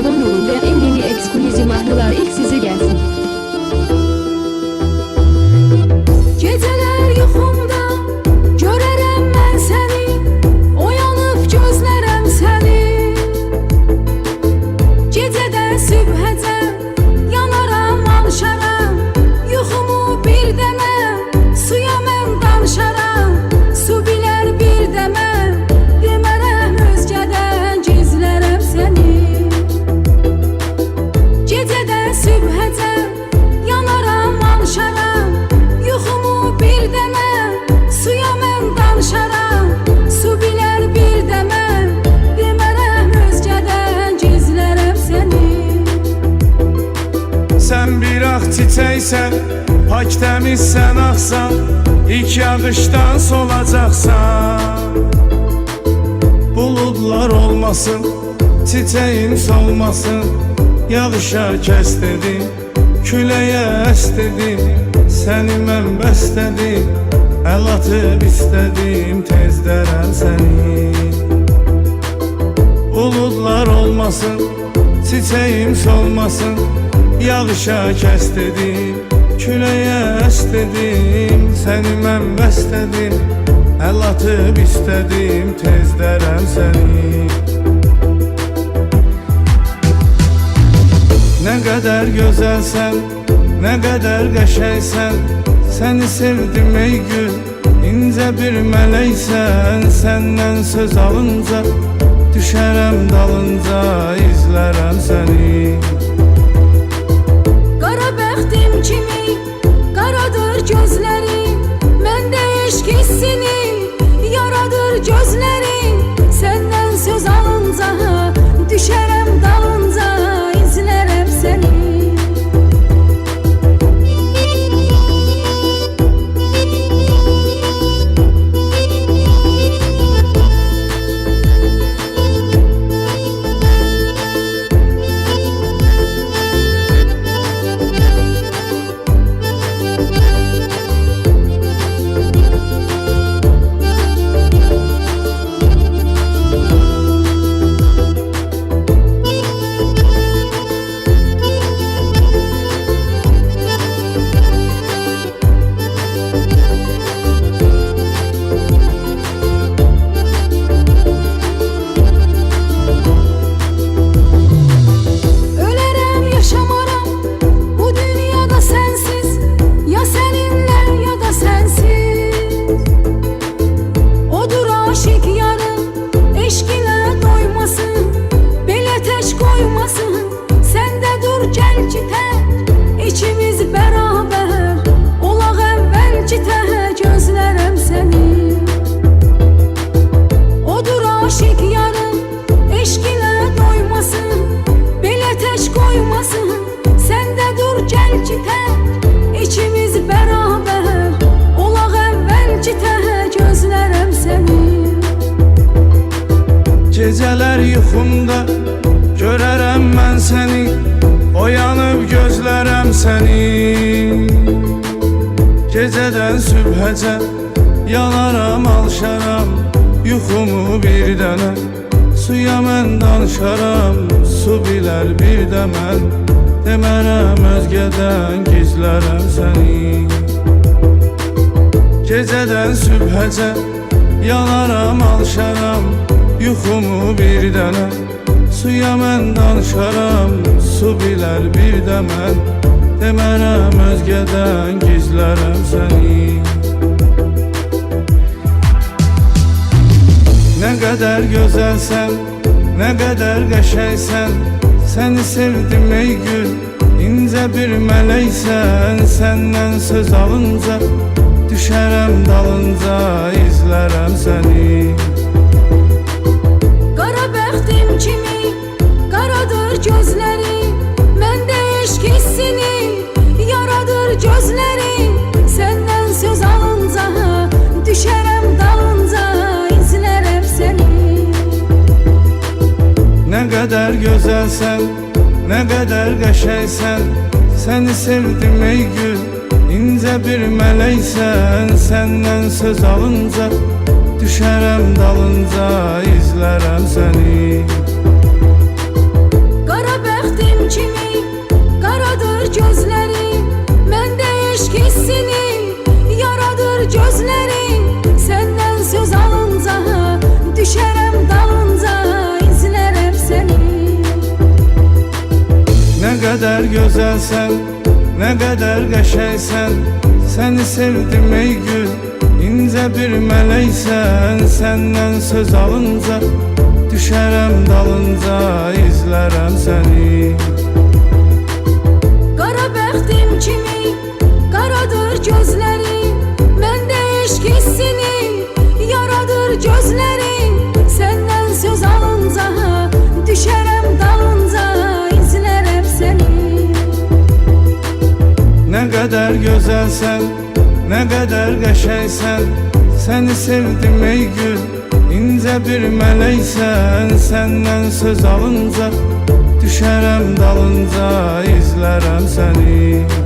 olun ve en yeni ekskluzif mahlular ilk size Sen bir ah çiçeksen Pak temiz sen aksan İlk yağıştan solacaksan. Bulutlar olmasın Çiçeğin solmasın Yağışa kes dedim Küleye es dedim Seni mən bəstədim Əl atıb istədim Tezdərəm səni Bulutlar olmasın Çiçeğim solmasın Yağışa kes dedim Küleye es dedim Seni mən bəstədim Əl atıb istədim Tezdərəm səni Ne kadar güzelsen Ne kadar qəşəngsən Səni sevdim ey gül İnce bir mələksən Səndən söz alınca Düşərəm dalınca izlərəm səni bəxtim kimi qaradır Gecələr yuxumda Görərəm mən səni Oyanıb gözlərəm səni Gecədən sübhəcə Yanaram, alışaram Yuxumu bir dənə Suya mən danışaram Su bilər bir də mən Demərəm özgədən Gizlərəm səni Gecədən sübhəcə Yanaram, alışaram Yuxumu bir dənə Suya mən danışaram Su bilər bir də mən Demərəm özgədən Gizlərəm səni Ne kadar güzelsen Ne kadar qəşəngsən Səni sevdim ey gül İnce bir mələksən Səndən söz alınca Düşərəm dalınca izlərəm səni güzelsen Ne kadar geçeysen Seni sevdim ey gül ince bir meleysen Senden söz alınca Düşerem dalınca izlerem seni. Qara bəxtim kimi Qaradır gözləri. Məndə eşq Yaradır gözləri. Kadar güzelsen Ne kadar qəşəngsən Səni sevdim ey gül İncə bir mələksən Səndən söz alınca Düşərəm dalınca izlərəm səni gözəlsən, nə qədər qəşəngsən Səni sevdim ey gül, incə bir mələksən Səndən söz alınca, düşərəm dalınca izlərəm səni